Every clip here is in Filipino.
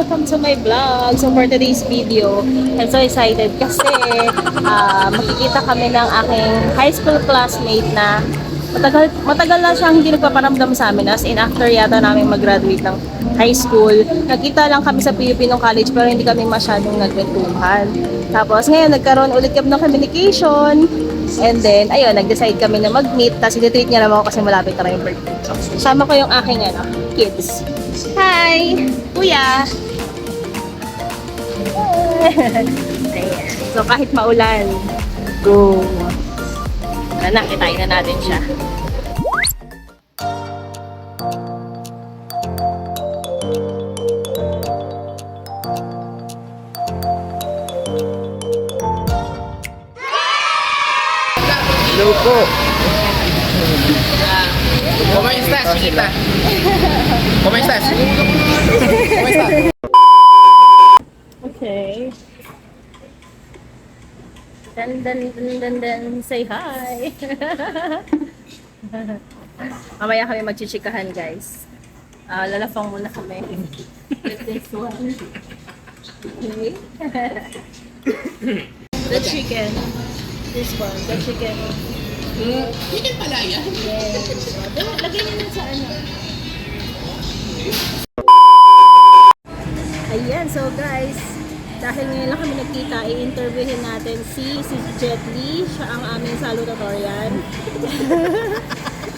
welcome to my vlog. So for today's video, I'm so excited kasi ah, makikita kami ng aking high school classmate na matagal, matagal na siyang hindi nagpaparamdam sa amin as in after yata namin mag-graduate ng high school. Nagkita lang kami sa Pilipino College pero hindi kami masyadong nagkwentuhan. Tapos ngayon nagkaroon ulit kami ng communication and then ayun, nag-decide kami na mag-meet tapos i-treat niya naman ako kasi malapit na yung birthday. Kasama ko yung aking ano, kids. Hi! Kuya! So kahit maulan, go! Na, kitain na natin siya. Hello po. ¿Cómo estás, chiquita? ¿Cómo estás? ¿Cómo estás? Okay. Dan dan dan dan dan say hi. Mamaya kami magchichikahan guys. Ah, lalafang muna kami. This one. Okay. the chicken. This one, the chicken. Chicken pala yan. Yes. Lagyan niyo na sa ano. Ayan, so guys, dahil ngayon lang kami nagkita, i-interviewin natin si, si Jet Li. Siya ang aming salutatorian.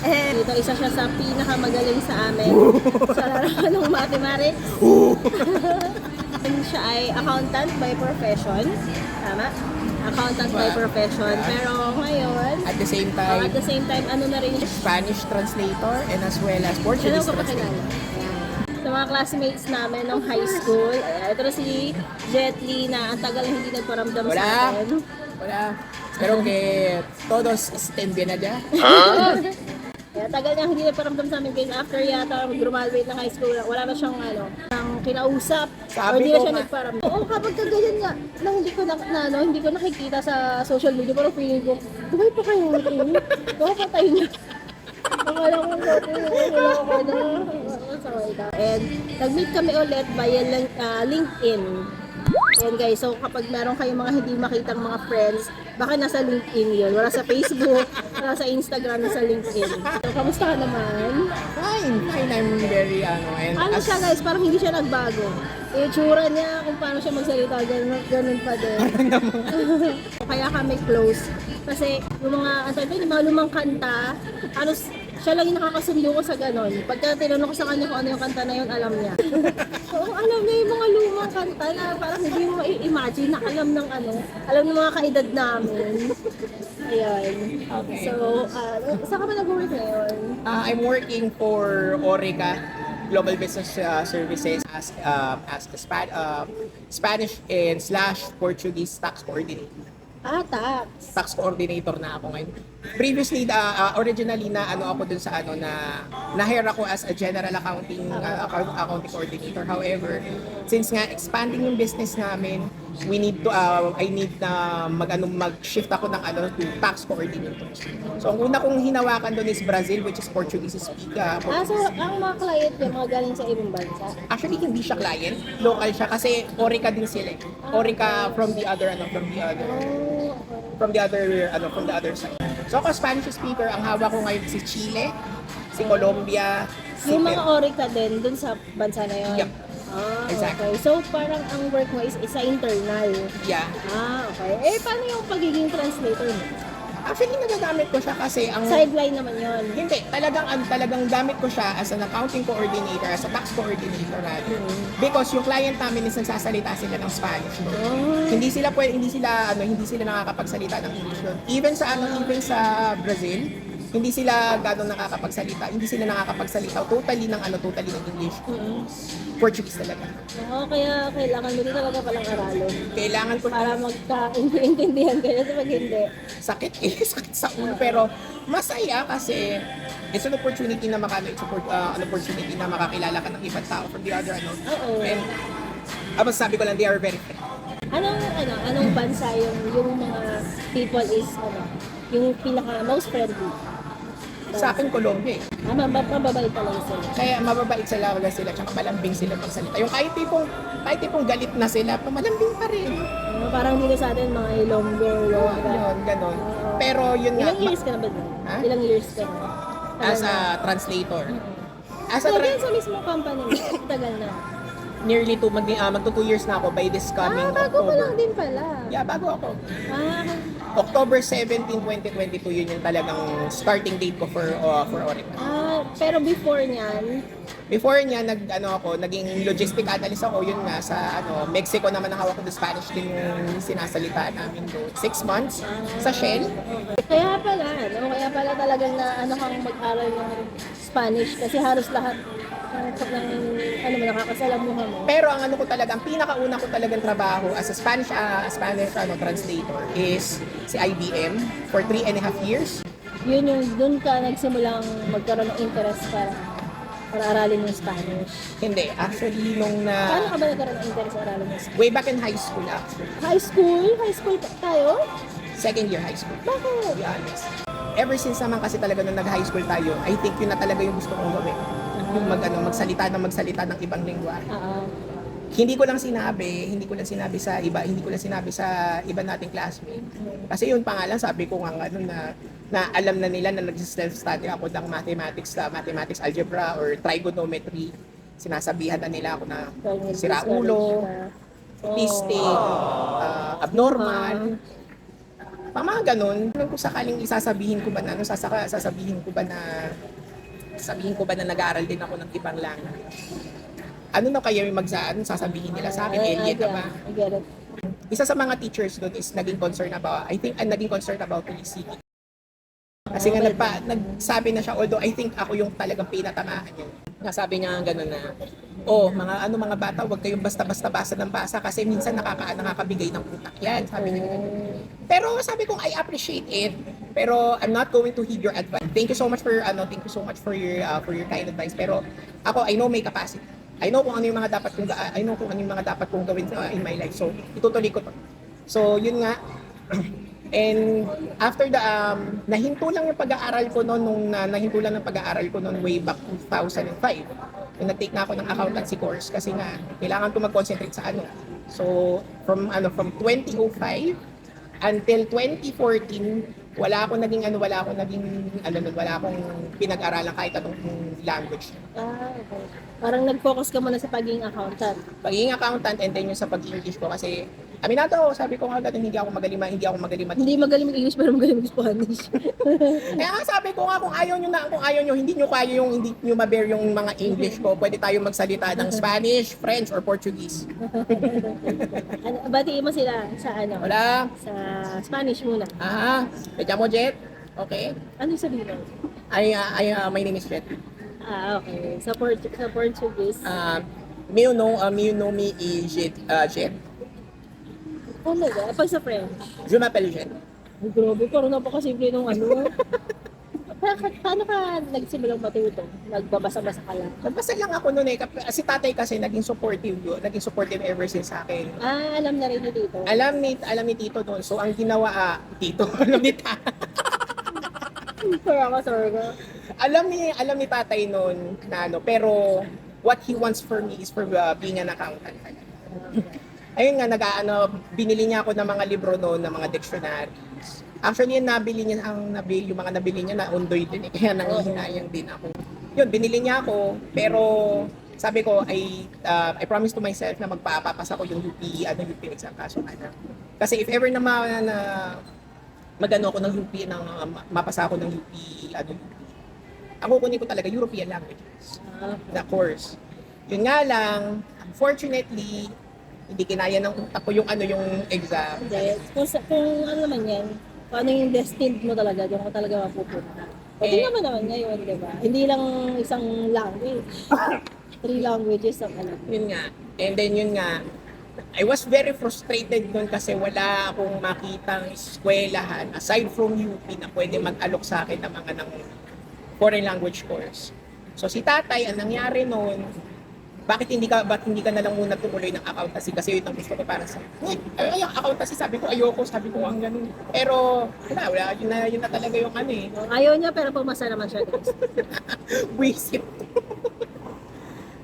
And dito, isa siya sa pinakamagaling sa amin sa larawan ng mathematics. And siya ay accountant by profession. Tama? Accountant by profession. Pero ngayon, At the same uh, time, at the same time, ano na rin siya? Spanish translator and as well as Ano Portuguese ko pakilala? translator. Sa mga classmates namin ng high school, ayan, ito na si Jet Li na ang tagal hindi nagparamdam sa Wala. akin. Hola. Espero que todos estén bien allá. Kaya tagal niya hindi nagparamdam sa amin guys. After yata graduate ng high school, wala na siyang ano, ang kinausap. Sabi or hindi na ko siya nga. nagparamdam. Oo, kapag kaganyan nga, na hindi ko na, na ano, hindi ko nakikita sa social media, pero feeling ko, buhay pa kayo natin. Baka patay niya. Akala ko natin, wala ako na. Ka. And nag-meet kami ulit via ah, LinkedIn. Ayan guys, so kapag meron kayong mga hindi makitang mga friends, baka nasa LinkedIn yun. Wala sa Facebook, wala sa Instagram, nasa LinkedIn. So, kamusta ka naman? Fine. Fine. I'm very, ano, and Ano as, siya guys, parang hindi siya nagbago. Yung itsura niya, kung paano siya magsalita, ganun, ganun pa din. Kaya kami close. Kasi yung mga, ang sabi, yung mga lumang kanta, halos siya lang yung nakakasundo ko sa ganon. Pagka tinanong ko sa kanya kung ano yung kanta na yun, alam niya. Oo, alam niya yung mga lumang kanta na parang hindi mo i-imagine na alam ng ano, alam ng mga kaedad namin. Ayan. Okay. So, uh, saan ka ba nag-work ngayon? uh, I'm working for Orica Global Business uh, Services as uh, as the Spa- uh, Spanish and slash Portuguese tax coordinator. Ah, tax. tax coordinator na ako ngayon. Previously, uh, uh, originally na ano ako dun sa ano na na-hire ako as a general accounting uh, account, accounting coordinator. However, since nga expanding yung business namin, we need to uh, I need na mag ano mag-shift ako ng ano to tax coordinator. So ang una kong hinawakan doon is Brazil which is Portuguese speak. Uh, Ah, so ang mga client niya, mga galing sa ibang bansa? Actually, hindi siya client. Local siya kasi Orica din sila. eh. Orica from the other ano from the other Oh, from the other ano from the other side. So ako Spanish speaker, ang hawak ko ngayon si Chile, si Colombia, si Yung mga Peru. Orica din, dun sa bansa na yun? Yep. Ah, Exactly. okay. So, parang ang work mo is isa internal. Yeah. Ah, okay. Eh, paano yung pagiging translator mo? Actually, nagagamit ko siya kasi ang Sideline naman yun. hindi, talagang ang talagang gamit ko siya as an accounting coordinator, as a tax coordinator natin. Because yung client namin is nagsasalita sila ng Spanish. No? Oh, Hindi sila pwede, hindi sila ano, hindi sila nakakapagsalita ng English doon. Even sa ano, even sa Brazil, hindi sila gano'ng nakakapagsalita. Hindi sila nakakapagsalita totally ng ano, totally ng English. Portuguese talaga. Oo, kaya kailangan mo din talaga palang aralin. Kailangan ko Para magka-intindihan kayo sa pag hindi. sakit eh, sakit sa ulo. Pero masaya kasi it's an opportunity na makano, it's uh, an opportunity na makakilala ka ng ibang tao from the other ano. Oo. And ang masasabi ko lang, they are very friendly. Anong, ano, anong bansa yung, yung mga people is, ano, yung pinaka most friendly? Sa akin, Colombia eh. Ah, mab- mababait talaga sila. Kaya mababait sila wala sila, tsaka malambing sila magsalita. Yung kahit tipong, kahit tipong galit na sila, malambing pa rin. Ah, parang dito sa atin, mga Ilonggo, Ilongga. Yun, ganon. Oo. Pero yun nga, Ilang years ka na ba dun? Ha? Ilang years ka na? as Tagal na. a translator. As a So, tra- sa mismo company mo, tagal na. nearly two, mag, uh, magto two years na ako by this coming Ah, bago ka lang din pala. Yeah, bago ako. Ah, October 17, 2022, yun yung talagang starting date ko for uh, for Orica. ah, pero before niyan, Before niya, nag, ano ako, naging logistic analyst ako, yun nga, sa ano, Mexico naman nakawak ko ng Spanish din yung sinasalita namin doon. Six months sa Shell. kaya pala, no? Kaya pala talagang na ano kang mag-aral ng Spanish kasi halos lahat ng ano mo, nakakasalamuha mo. Pero ang ano ko talaga, ang pinakauna ko talagang trabaho as a Spanish ah, Spanish ano, translator is si IBM for three and a half years. Yun yung, dun ka nagsimulang magkaroon ng interest para para aralin yung Spanish. Hindi, actually nung Paano na ka ba nagkaroon ng interest aralin yung Spanish? way back in high school actually. High school? High school tayo? Second year high school. Bakit? To be honest. Ever since naman kasi talaga nung nag-high school tayo, I think yun na talaga yung gusto kong gawin. Yung mag, ano, magsalita ng magsalita ng ibang lingwa. Oo. Hindi ko lang sinabi, hindi ko lang sinabi sa iba, hindi ko lang sinabi sa iba nating classmate. Kasi yun pa nga lang, sabi ko nga ano na, na alam na nila na nag-self-study ako ng mathematics, uh, mathematics algebra or trigonometry. Sinasabihan na nila ako na sira ulo, autistic, uh, abnormal. Pang mga ganun, kung sakaling isasabihin ko ba na, ano, sasaka, sasabihin ko ba na, sabihin ko ba na nag-aaral din ako ng ibang language. Ano na kaya yung magsaan, sasabihin nila sa akin, I- alien ka ba? I get it. Isa sa mga teachers doon is naging concerned about, I think, uh, naging concerned about listening. Kasi nga nagpa, nagsabi na siya, although I think ako yung talagang pinatamaan niya. Nasabi niya gano'n na, oh, mga ano mga bata, huwag kayong basta-basta basa ng basa kasi minsan nakaka, nakakabigay ng utak yan. Sabi niya gano'n. Pero sabi ko, I appreciate it. Pero I'm not going to heed your advice. Thank you so much for ano, thank you so much for your uh, for your kind advice. Pero ako, I know my capacity. I know kung ano yung mga dapat kong I know kung ano yung mga dapat kong gawin uh, in my life. So, itutuloy ko to. So, yun nga. And after the um, nahinto lang yung pag-aaral ko noon nung na, nahinto lang ng pag-aaral ko noon way back 2005. Yung nag-take na ako ng accountancy course kasi nga kailangan ko mag-concentrate sa ano. So from ano from 2005 until 2014 wala akong naging ano wala akong naging ano nun, wala akong pinag-aralan kahit anong language. Ah, okay. Parang nag-focus ka muna sa pagiging accountant. Pagiging accountant and then yung sa pag-English ko kasi aminado ako, sabi ko nga ganun, hindi ako magaling, ma- hindi ako magaling mat- Hindi magaling mag-English pero magaling mag-Spanish. Kaya nga sabi ko nga kung ayaw nyo na, kung ayaw nyo, hindi nyo kaya yung hindi nyo ma-bear yung mga English ko, pwede tayo magsalita ng Spanish, French, or Portuguese. ano, batiin mo sila sa ano? Wala. Sa Spanish muna. Ah, medya mo, Jet. Okay. Ano yung sabihin mo? I, uh, I, uh, my name is Jet. Ah, okay. Sa, Port- sa Portuguese. Uh, meu nome, uh, meu nome is Jet. Uh, Jet. Talaga? Pag sa French? Je m'appelle Jet. Ay, grabe. Parang napakasimple nung ano. Pa- Paano ka nagsimulang matuto? Nagbabasa-basa ka lang? Nagbasa lang ako noon eh. Kap- Si tatay kasi naging supportive yun. Naging supportive ever since sa akin. Ah, alam na rin ni Tito. Alam ni, alam ni Tito noon. So, ang ginawa, ah, Tito, alam ni Tata. Para ako, sorry ka. alam ni alam ni tatay noon na ano pero what he wants for me is for uh, being an accountant ayun nga nag ano binili niya ako ng mga libro noon ng mga dictionaries. Actually yung nabili niya ang nabili yung mga nabili niya na undoy din eh, kaya nangihinayang din ako. Yun binili niya ako pero sabi ko I uh, I promise to myself na magpapapasa ko yung UP ano UP exam kaso ano kasi if ever na, ma, na magano ako ng UP ng ma- mapasa ako ng UP ano UP ang kukunin ko talaga European languages. Ah, na course. Yun nga lang, unfortunately, hindi kinaya ng utak ko yung ano yung exam. Hindi. Kung, sa, kung ano naman yan, kung ano yung destined mo talaga, doon ka talaga mapupunta. Pwede Eh. naman naman ngayon, di ba? Hindi lang isang language. Three languages ang alam. Yun nga. And then yun nga, I was very frustrated nun kasi wala akong makitang eskwelahan aside from UP na pwede mag-alok sa akin ng mga ng foreign language course. So si tatay, ang nangyari noon, bakit hindi ka bakit hindi ka na lang muna tumuloy ng accountancy? Kasi yun ang gusto ko para sa ay, ay, ay accountancy? Sabi ko ayoko. Sabi ko ang ganun. Pero wala wala. Yun na yun na talaga yung ano eh. Ayaw niya pero pumasa naman siya guys. wisit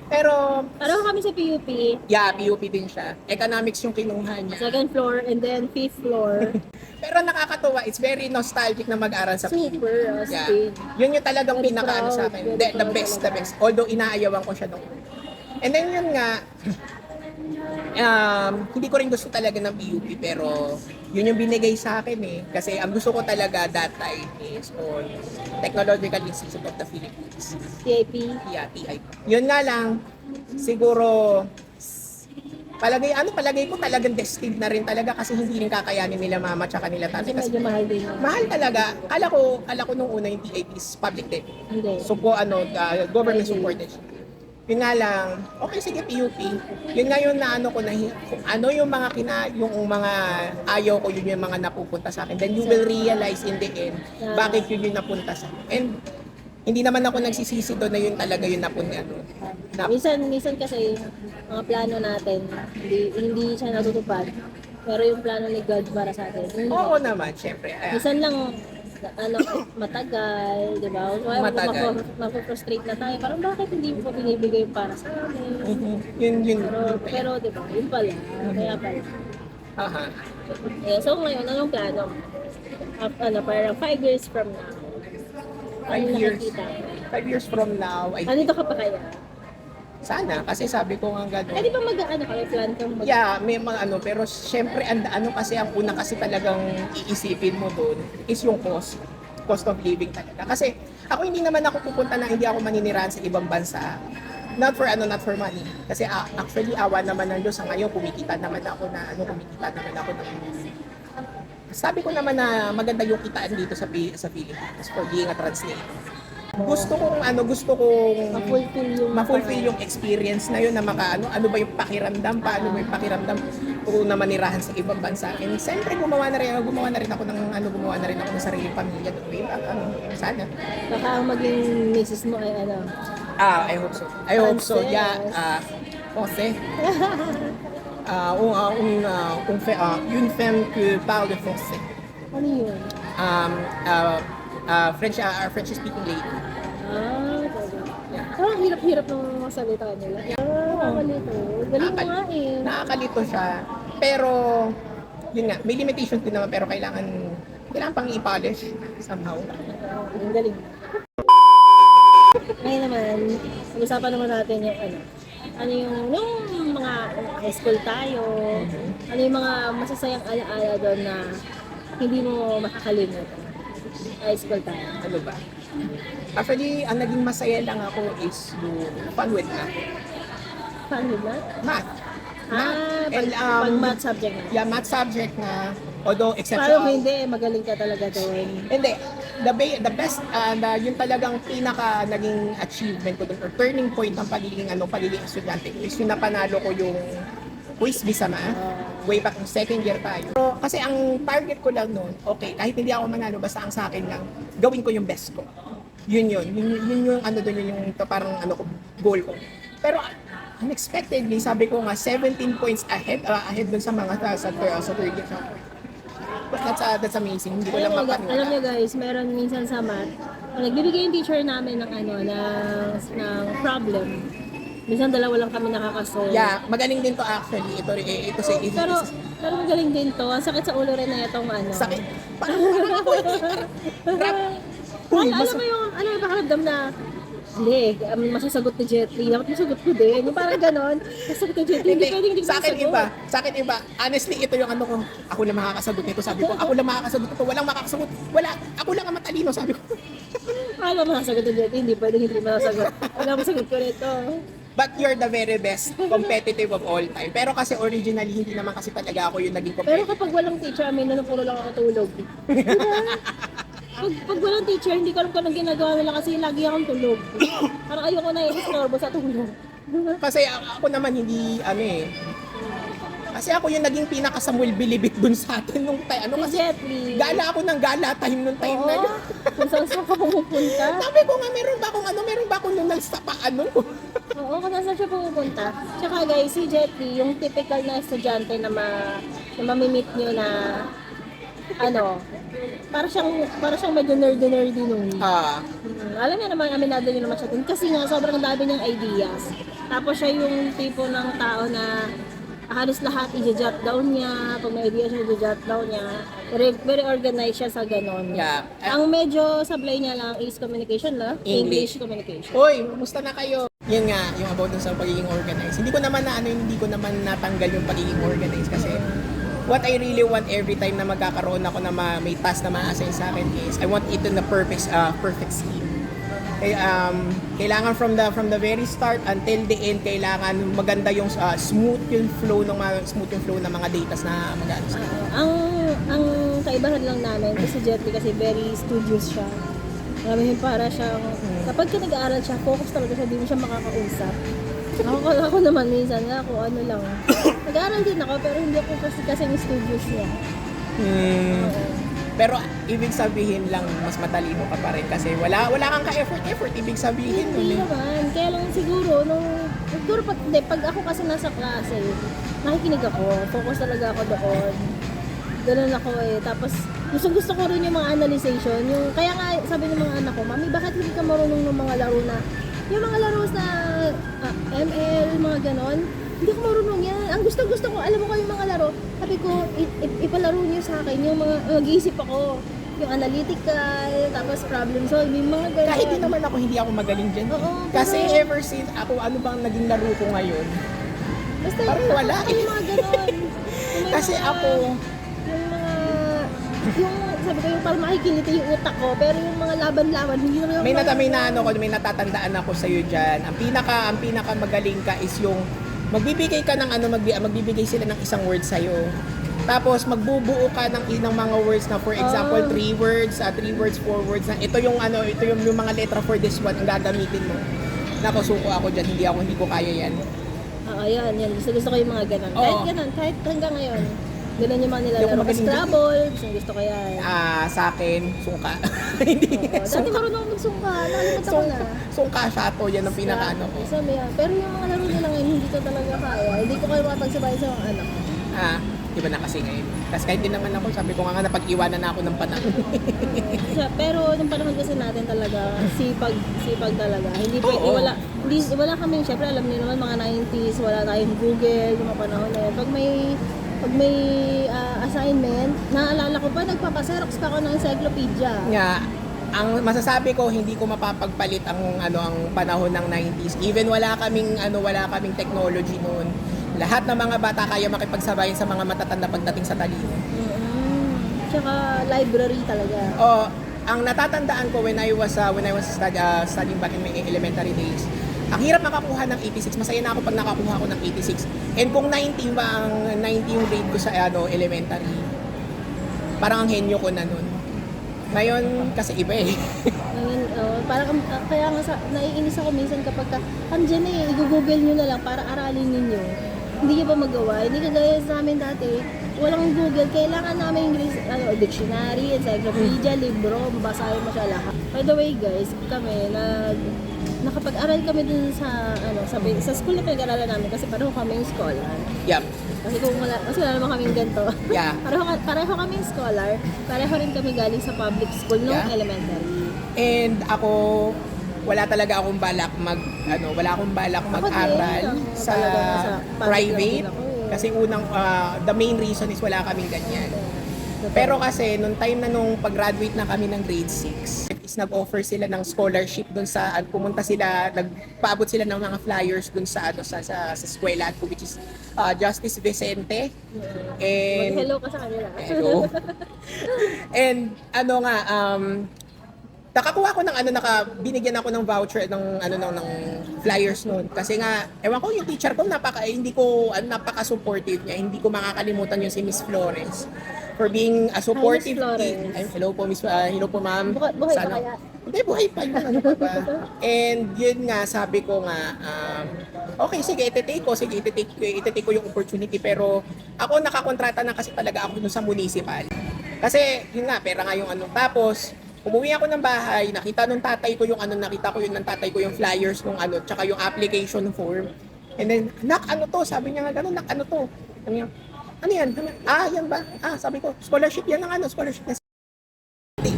pero Pareho kami sa PUP, yeah PUP din siya. Economics yung kinuha niya. Second floor and then fifth floor. pero nakakatuwa. It's very nostalgic na mag-aral sa PUP Super uh, Yeah. Yun yung talagang Very pinaka ano sa akin. very The, the proud. best, the talaga. best. Although inaayawan ko siya nung And then yun nga, um, hindi ko rin gusto talaga ng PUP pero yun yung binigay sa akin eh. Kasi ang gusto ko talaga that time is on Technological Institute of the Philippines. TIP. Yeah, TI. Yun nga lang, siguro palagay ano palagay ko talagang destined na rin talaga kasi hindi rin kakayanin nila mama tsaka nila tatay kasi medyo mahal din. mahal talaga kala ko kala ko nung una yung TIP is public din Hindi. So po ano, uh, government supported siya. Yun nga lang, okay sige PUP. Yun nga yung naano ko na kung ano yung mga kina yung mga ayaw ko yun yung mga napupunta sa akin. Then you will realize in the end bakit yun yung napunta sa akin. And hindi naman ako nagsisisi doon na yun talaga yung napunta ano. Na, Minsan, minsan kasi mga plano natin, hindi, hindi siya natutupad. Pero yung plano ni God para sa atin, yun oo naman, syempre. Ay, minsan lang, ano, matagal, di ba? So, Matagal. Mapofrustrate na tayo. Parang bakit hindi mo binibigay para sa amin? mhm. Yun yun. Pero, pero di ba, yun pala. Kaya pala. Aha. Eh, so ngayon, anong plano? Af- ano, parang five years from now. Five Ano years. nakikita? Five years from now, ay Andito ka pa kaya? Sana kasi sabi ko nga Eh, gano'n. di ba mag-ano ka? May plan kang mag- Yeah, may mga ano, pero syempre ang ano kasi ang una kasi talagang iisipin mo doon is yung cost, cost of living talaga. Kasi ako hindi naman ako pupunta na hindi ako maninirahan sa ibang bansa. Not for ano, not for money. Kasi ah, actually awa naman ng Diyos sa ngayon kumikita naman ako na ano, kumikita naman ako ng sabi ko naman na maganda yung kitaan dito sa sa Philippines for being a translator. Gusto kong ano, gusto kong ma-fulfill yung... ma-fulfill yung experience na yun na maka ano, ano ba yung pakiramdam, paano ba yung pakiramdam kung na manirahan sa ibang bansa. And siyempre gumawa na rin, gumawa na rin ako ng ano, gumawa na rin ako ng sariling pamilya doon. Way back, ano, sana. Baka ang maging misis mo ay ano. Ah, I hope so. I hope so. Yeah, ah, Jose. Ah, un, ah, un, ah, un, fait, ah, une femme que parle français. Ano yun? Um, ah, ah, French, ah, French speaking lady. Ah, talaga. Yeah. Parang hirap-hirap ng mga salita nila. Ah, nakakalito. Galing mo nga eh. Nakakalito siya. Pero, yun nga, may limitation din naman pero kailangan kailangan pang i-polish somehow. Ah, Ang galing. Ngayon naman, pag-usapan naman natin yung ano, ano yung, nung mga high school tayo, ano yung mga masasayang alaala doon na hindi mo makakalimutan. High school tayo. Ano ba? Actually, ang naging masaya lang ako is yung fun with math. Paano ba? Math. Ah, pag, And, um, pag math subject na. Yeah, math subject na, although exceptional. kung hindi, magaling ka talaga doon. Hindi. The, ba- the best, uh, the, yung talagang pinaka naging achievement ko doon, or turning point ng pagiging, ano, pagiging estudyante is yung napanalo ko yung quiz visa math. Way back nung second year tayo. Pero kasi ang target ko lang noon, okay, kahit hindi ako manalo, basta ang sa akin lang, gawin ko yung best ko. Yun yun. Yun, yun, yun yung ano doon, yun yung parang ano ko, goal ko. Pero unexpectedly, sabi ko nga, 17 points ahead, uh, ahead doon sa mga sa, sa, sa, sa third year. But that's, uh, that's amazing. Hindi ko lang Alam alam mapaniwala. niyo guys, meron minsan sa math, nagbibigay yung teacher namin ng ano, ng, ng problem. Minsan dalawa lang kami nakakasolve. Yeah, magaling din to actually. Ito, eh, ito si Oh, pero, pero magaling din to. Ang sakit sa ulo rin na itong ano. Sakit. Parang, parang ako eh. Rap. Uy, Al- mas, alam mo yung, ano yung pakiramdam na, hindi, um, masasagot ni Jet Li. Dapat masagot ko din. Yung parang ganon. Masasagot ni Jet Li. Hindi pwedeng hindi sa akin masagot. iba. Sa akin iba. Honestly, ito yung ano ko. Ako lang makakasagot nito. Sabi ko, ako lang makakasagot nito. Walang makakasagot. Wala. Ako lang ang matalino. Sabi ko. Alam mo, masasagot ni Jet Li. Hindi pwedeng hindi masasagot. Wala masagot ko nito. But you're the very best competitive of all time. Pero kasi originally, hindi naman kasi talaga ako yung naging Pero competitive. kapag walang teacher, amin na puro lang ako tulog. Diba? Pag, pag walang teacher, hindi ko alam kung anong ginagawa nila kasi lagi akong tulog. Parang ayoko na i-istorbo sa tulog. Kasi a- ako naman hindi, ano eh, Kasi ako yung naging pinaka-Samuel Bilibit dun sa atin nung time. Ano Si kasi, Li. gala ako ng gala time nung time na Oo. yun. Kung saan saan ka pumupunta. Sabi ko nga, meron ba akong ano, meron ba akong ano? Oo, kung saan pumupunta. Tsaka guys, si Jet Li, yung typical na estudyante na, ma, na mamimit nyo na ano, para siyang para siyang medyo nerdy-nerdy nun. Ah, Mm, alam niya naman, aminado niya naman siya dun. Kasi nga, sobrang dami niyang ideas. Tapos siya yung tipo ng tao na halos lahat i-jot down niya. Pag may idea siya, i-jot down niya. Very, very organized siya sa ganon. yeah. Ang medyo sablay niya lang is communication na. English. communication. Hoy, kumusta na kayo? Yan nga, yung about dun sa pagiging organized. Hindi ko naman na ano, hindi ko naman natanggal yung pagiging organized kasi what I really want every time na magkakaroon ako na ma- may task na ma-assign sa akin is I want it in the perfect uh, perfect scheme. Kaya, um, kailangan from the from the very start until the end kailangan maganda yung uh, smooth yung flow ng mga smooth yung flow ng mga data na mag Oo. ang ang kaibahan lang namin kasi si Jet Li kasi very studious siya. Alam mo yun, para siyang, kapag ka nag-aaral siya, focus talaga siya, di mo siya makakausap. Ako, ako naman minsan nga, kung ano lang. nag-aaral din ako, pero hindi ako kasi kasing studious niya. Hmm. Oo. Pero ibig sabihin lang mas matalino ka pa rin kasi wala wala kang ka-effort effort ibig sabihin nun Hindi eh. naman. Kaya lang siguro, nung, siguro pag, hindi, pag ako kasi nasa klase, nakikinig ako, focus talaga ako doon. Ganun ako eh. Tapos, gusto gusto ko rin yung mga analyzation. Yung, kaya nga, sabi ng mga anak ko, Mami, bakit hindi ka marunong ng mga laro na, yung mga laro sa ah, ML, mga ganon, hindi ko marunong yan. Ang gusto gusto ko, alam mo ko yung mga laro, sabi ko, ipalaro niyo sa akin, yung mga, mag-iisip ako, yung analytical, tapos problem solving, mga ganon. Kahit din naman ako hindi ako magaling diyan. Oo, Kasi pero- ever since ako ano bang naging laro ko ngayon. Basta Parang wala Yung mga. Yung may Kasi ako. Yung, sabi ko, yung parang makikiliti yung utak ko, pero yung mga laban-laban, hindi naman may nata may na ano ko, may natatandaan ako sa iyo diyan. Ang pinaka ang pinaka magaling ka is yung magbibigay ka ng ano magbi, magbibigay sila ng isang word sa iyo. Tapos magbubuo ka ng ng mga words na for example, Oh. three words, ah, three words, four words na ito yung ano, ito yung, yung mga letra for this one ang gagamitin mo. Nakasuko ako diyan, hindi ako hindi ko kaya yan. Oo, yan, yan. Gusto, gusto ko yung mga ganon. Oo. Kahit ganon, kahit hanggang ngayon. Ganon yung mga nilalaro dyan. Scrabble, gusto, gusto ko yan. Ah, sa akin, sungka. hindi. Oo, dati marunong ako magsungka, nakalimutan ko na. sungka shato, yan ang pinaka ano ko. Sabi yan. Pero yung mga laro nila ngayon, hindi ko talaga kaya. Hindi ko kayo makapagsabay sa mga anak ko. Ah, di ba na kasi ngayon? Kasi kahit din naman ako, sabi ko nga napag-iwanan na ako ng panahon. Siya, pero nung panahon kasi natin talaga, sipag, sipag talaga. Hindi Oo. pwede, wala, hindi, wala kami, syempre alam niyo naman mga 90s, wala tayong Google, yung mga panahon na yun. Pag may, pag may ah, assignment, naalala ko pa, nagpapaserox pa ako ng encyclopedia. nga, ang masasabi ko hindi ko mapapagpalit ang ano ang panahon ng 90s. Even wala kaming ano wala kaming technology noon. Lahat ng mga bata kaya makipagsabayan sa mga matatanda pagdating sa talino. Mm-hmm. Tsaka library talaga. Oh, ang natatandaan ko when I was uh, when I was stud, uh, studying back in my elementary days, ang hirap makakuha ng 86. Masaya na ako pag nakakuha ko ng 86. And kung 90 ba ang 90 yung grade ko sa ano, elementary, parang ang henyo ko na nun. Ngayon, kasi iba eh. Ngayon, oh, parang, ah, kaya nga sa, naiinis ako minsan kapag ka, andyan eh, i-google nyo na lang para aralin ninyo. Hindi nyo pa magawa. Hindi kagaya sa amin dati, walang Google. Kailangan namin English, ano, dictionary, encyclopedia, libro, babasahin mo siya lahat. By the way guys, kami, nag, nakapag-aral kami dun sa, ano, sa, sa school na pinag-aralan namin kasi pareho kaming scholar. Yup. Kasi kung wala, kasi wala naman kaming ganito. Yeah. pareho, pareho kaming scholar, pareho rin kami galing sa public school nung Yeah. elementary. And ako, wala talaga akong balak mag, ano, wala akong balak mag-aral sa lang private. Kasi unang, ah, the main reason is wala kaming ganyan. Pero kasi, nung time na nung pag-graduate na kami ng grade 6, is nag-offer sila ng scholarship dun sa, at pumunta sila, nagpaabot sila ng mga flyers dun sa, ano, sa, sa, sa eskwela ko, which is ah, Justice Vicente. And, Mag-hello ka sa kanila. Hello. And ano nga um nakakuha ko ng ano naka binigyan ako ng voucher ng ano ng, ng flyers noon kasi nga ewan ko yung teacher ko napaka eh, hindi ko ano, napaka supportive niya hindi ko makakalimutan yung si Miss Flores for being a supportive Flores. tea- Ay, hello po Miss ah, hello po ma'am Buhay- buhay pa Sana- kaya? hindi buhay pa ano pa ba and yun nga sabi ko nga um, okay, sige, iti-take ko, sige, iti-take, ko- iti-take ko yung opportunity. Pero ako nakakontrata na kasi talaga ako dun sa municipal. Kasi, yun nga, pera nga yung ano. Tapos, umuwi ako ng bahay, nakita nung tatay ko yung ano, nakita ko yun ng tatay ko yung flyers nung ano, tsaka yung application form. And then, nak, ano to? Sabi niya nga gano'n, nak, ano to? Sabi niya, ano yan? Ah, yan ba? Ah, sabi ko, scholarship yan ng ano, scholarship na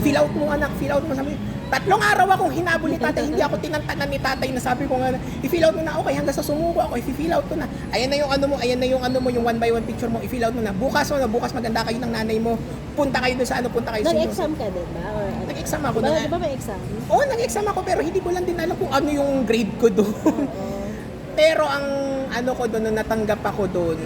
fill out mo anak, fill out mo sabi. Tatlong araw akong hinabol ni tatay, hindi ako tinantanan ni tatay na sabi ko nga, i-fill out mo na, okay, hanggang sa sumuko ako, i-fill out ko na. Ayan na yung ano mo, ayan na yung ano mo, yung one by one picture mo, i-fill out mo na. Bukas mo na, bukas maganda kayo ng nanay mo. Punta kayo dun sa ano, punta kayo sa Nag-exam ka din ba? Or ano? Nag-exam ako Diba, na. di ba may exam? Oo, nag-exam ako pero hindi ko lang din alam kung ano yung grade ko doon. Oo. pero ang ano ko doon, natanggap ako doon,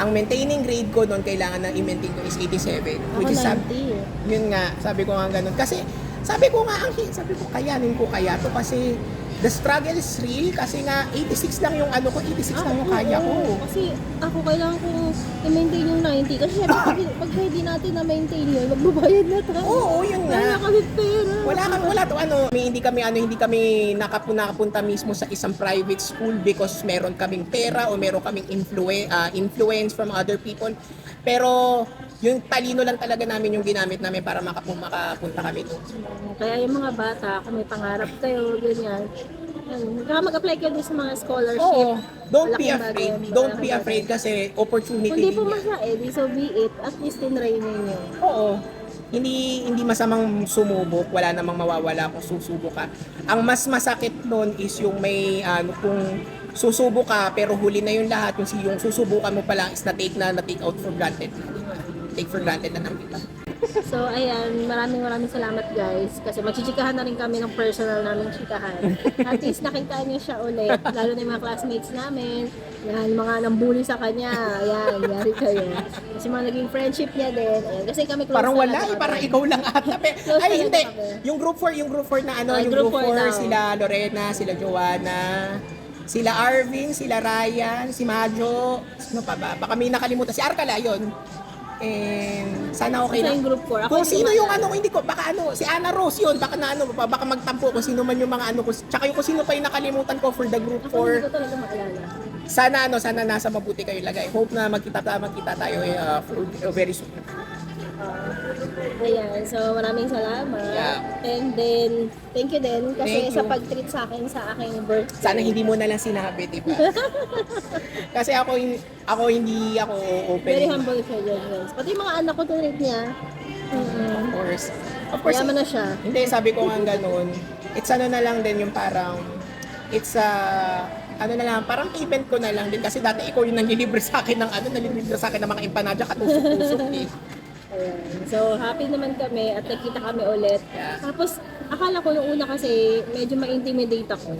ang maintaining grade ko doon, kailangan na i-maintain ko is 87. Ako Which is sab- 90. yun nga, sabi ko nga ganun. Kasi, sabi ko nga, ang sabi ko, kayanin ko kaya to kasi the struggle is real kasi nga 86 lang yung ano ko, 86 lang yung kaya ko. Kasi ako kailangan kong i-maintain yung 90. Kasi syempre, pag, pag hindi natin na-maintain yun, magbabayad na tayo. Oo, yun Wala nga. kami pera. Wala kami, wala to ano, may, hindi kami ano, hindi kami nakapu, nakapunta mismo sa isang private school because meron kaming pera o meron kaming influence, influence from other people. Pero yung talino lang talaga namin yung ginamit namin para makapu, makapunta kami doon. Kaya yung mga bata, kung may pangarap kayo, ganyan, Kaya mag-apply kayo din sa mga scholarship. Oo, don't be Malaking afraid. bagay, Don't be afraid kasi opportunity Kung di din yan. pumasa eh, di so be it, at least tinry ninyo. Oo. Hindi hindi masamang sumubok, wala namang mawawala kung susubok ka. Ang mas masakit noon is yung may ano kung susubok ka pero huli na yung lahat yung, si- yung susubukan mo pa lang is na take na na take out for granted. Take for granted na namin. So, ayan, maraming maraming salamat guys. Kasi magchichikahan na rin kami ng personal namin chikahan. At least nakita niyo siya ulit. Lalo na yung mga classmates namin. Yan, mga nambuli sa kanya. Ayan, yari kayo. Kasi mga naging friendship niya din. Ayan, kasi kami close Parang wala eh, parang ikaw lang ata. Pe- Close Ay hindi. kami. Yung group 4, yung group 4 na ano, Ah, yung group group four 4 daw. sila Lorena, sila Joanna, sila Arvin, sila Ryan, si Majo, sino pa ba? Baka may nakalimutan. Si Arcala, yun. And sana okay na. group 4. Ako Kung sino ko yung ano, ko, hindi ko, baka ano, si Ana Rose yun, baka na ano, baka magtampo kung sino man yung mga ano ko, tsaka yung kung sino pa yung nakalimutan ko for the group Ako hindi 4. ko talaga maalala. Sana ano, sana nasa mabuti kayo lagay. Hope na magkita, magkita tayo eh, uh, for, uh, very soon. Ah, ayan, so maraming salamat. Yeah. And then, thank you din kasi Thank sa pag-treat sa akin sa aking birthday. Sana hindi mo na lang sinabi, di ba? Kasi ako, ako hindi ako open. Very humble siya guys. Pati mga anak ko tinrit niya. Mm-hmm. Of course. Of course. Yaman na siya. Hindi, sabi ko nga ganun. It's ano na lang din yung parang, it's a, ano na lang, parang event ko na lang din. Kasi dati ikaw yung nanlilibre sa akin ng ano, nanlilibre sa akin ng mga empanada, katusok-tusok eh. Ayan. So, happy naman kami at nakita kami ulit. Tapos, akala ko nung una kasi medyo ma-intimidate ako.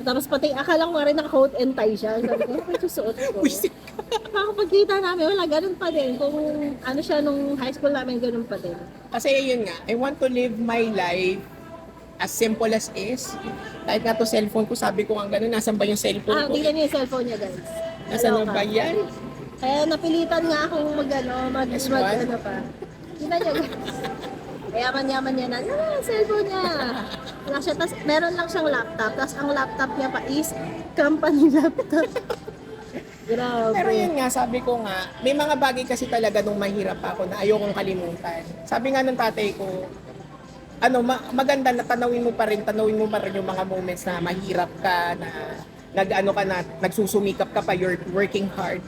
Tapos pati, akala ko nga rin naka-coat and tie siya. Sabi ko, ano susuot ko? Kakapagkita namin, wala, ganun pa din. Kung ano siya nung high school namin, ganun pa din. Kasi yun nga, I want to live my life as simple as is. Kahit nga to cellphone ko, sabi ko nga gano'n, nasan ba yung cellphone Ah, ko? tingnan niyo yung cellphone niya, guys. Nasaan na Kaloka. ba yan? Kaya napilitan nga akong mag, ano, mag, S1? mag, ano pa. Tingnan niyo, guys. Yaman-yaman niya na, ah, cellphone niya. Wala siya, tas meron lang siyang laptop, tas ang laptop niya pa is company laptop. Grabe. Pero yun nga, sabi ko nga, may mga bagay kasi talaga nung mahirap ako na ayokong kalimutan. Sabi nga ng tatay ko, ano, ma- maganda na tanawin mo pa rin, tanawin mo pa rin yung mga moments na mahirap ka, na nag-ano ka na, nagsusumikap ka pa, you're working hard.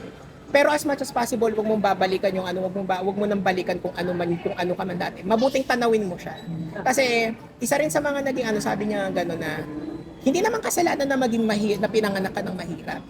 Pero as much as possible, wag mong babalikan yung ano, wag mong ba, wag mo nang balikan kung ano man kung ano ka man dati. Mabuting tanawin mo siya. Kasi isa rin sa mga naging ano, sabi niya gano'n na hindi naman kasalanan na maging mahirap, na pinanganak ka ng mahirap.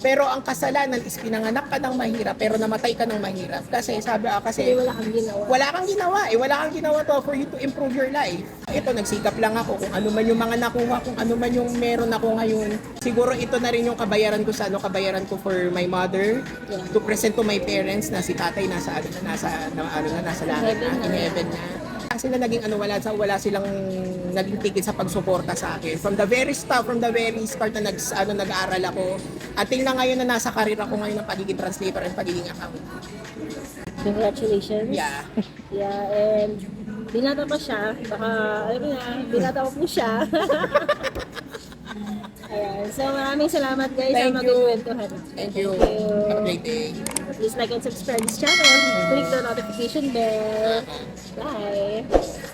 Pero ang kasalanan is pinanganak ka ng mahirap pero namatay ka ng mahirap. Kasi sabi ah, Kasi wala kang ginawa. wala kang ginawa eh. Wala kang ginawa to for you to improve your life. Ito, nagsikap lang ako kung ano man yung mga nakuha, kung ano man yung meron ako ngayon. Siguro ito na rin yung kabayaran ko sa ano, kabayaran ko for my mother. Yeah. To present to my parents na si tatay nasa ano na nasa na, ano na nasa langit na, in heaven na. Kasi na naging ano wala sa wala silang naging tigil sa pagsuporta sa akin. From the very start, from the very start na nag ano nag-aaral ako. At tingnan ngayon na nasa career ako ngayon ng pagiging translator and pagiging accountant. Congratulations. Yeah. Yeah, and binata pa siya. Baka, alam mo na, binata pa po siya. Ayan. So, maraming salamat guys Thank sa magkikwentuhan. Thank you. Thank you. Have a great day. Please like and subscribe this channel. Click the notification bell. Bye!